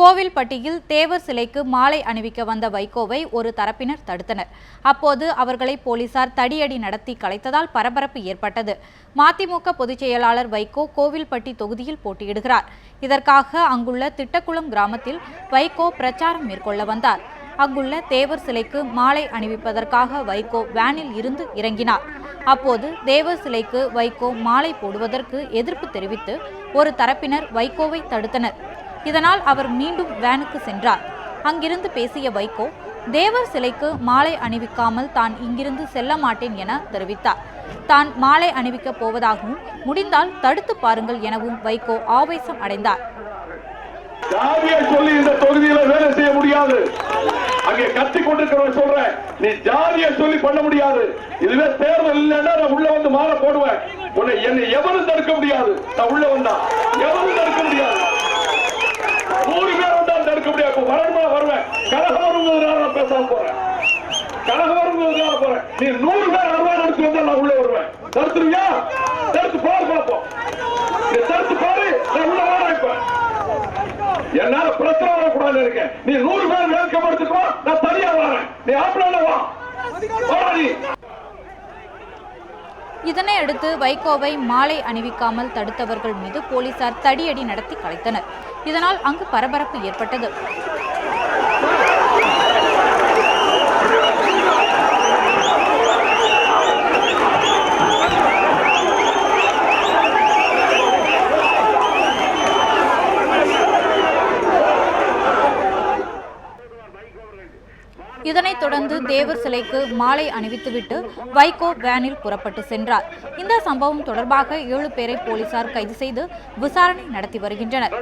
கோவில்பட்டியில் தேவர் சிலைக்கு மாலை அணிவிக்க வந்த வைகோவை ஒரு தரப்பினர் தடுத்தனர். அப்போது அவர்களை போலீசார் தடியடி நடத்தி கலைத்ததால் பரபரப்பு ஏற்பட்டது. மதிமுக பொதுச் செயலாளர் வைகோ கோவில்பட்டி தொகுதியில் போட்டியிடுகிறார். இதற்காக அங்குள்ள திட்டக்குளம் கிராமத்தில் வைகோ பிரச்சாரம் மேற்கொள்ள வந்தார். அங்குள்ள தேவர் சிலைக்கு மாலை அணிவிப்பதற்காக வைகோ வேனில் இருந்து இறங்கினார். அப்போது தேவர் சிலைக்கு வைகோ மாலை போடுவதற்கு எதிர்ப்பு தெரிவித்து ஒரு தரப்பினர் வைகோவை தடுத்தனர். இதனால் அவர் மீண்டும் வேனுக்கு சென்றார். அங்கிருந்து பேசிய வைகோ தேவர் சிலைக்கு மாலை அணிவிக்காமல் தான் இங்கிருந்து செல்ல மாட்டேன் என தெரிவித்தார். தான் மாலை அணிவிக்கப் போவதாகவும் முடிந்தால் தடுத்து பாருங்கள் எனவும் வைகோ ஆவேசம் அடைந்தார். ஜாதியை சொல்லி இந்த தொகுதியில வேலை செய்ய முடியாது. அங்கே கத்தி கொண்டிருக்கிறவன் சொல்றேன் நீ ஜாதியை சொல்லி பண்ண முடியாது. இதுவே தேர்தல் இல்லைன்னா நான் உள்ள வந்து மாலை போடுவேன். உன்னை என்னை எவரும் தடுக்க முடியாது. நான் உள்ள வந்தான் எவரும் தடுக்க முடியாது நூறு பேர் வந்தாலும் தடுக்க முடியாது இப்ப வரணுமா வருவேன் கழகம் வருவதனால நான் பேசாம போறேன் கழகம் வரும்போது போறேன். நீ நூறு பேர் அறுபது எடுத்து வந்தா நான் உள்ள வருவேன். தடுத்துருவியா? தடுத்து பாரு பார்ப்போம். தடுத்து பாரு நான் உள்ள வரேன் இப்ப. என்னால பிரச்சனை வரக்கூடாது இருக்கேன். நீ நூறு பேர் வேட்கப்படுத்துக்கோ நான் தனியா வரேன். நீ ஆப்பிள வா? வாடா நீ. இதனை வைகோவை மாலை அணிவிக்காமல் தடுத்தவர்கள் மீது போலீசார் தடியடி நடத்தி கலைத்தனர். இதனால் அங்கு பரபரப்பு ஏற்பட்டது. இதனைத் தொடர்ந்து தேவர் சிலைக்கு மாலை அணிவித்துவிட்டு வைகோ வேனில் புறப்பட்டு சென்றார். இந்த சம்பவம் தொடர்பாக ஏழு பேரை போலீசார் கைது செய்து விசாரணை நடத்தி வருகின்றனர்.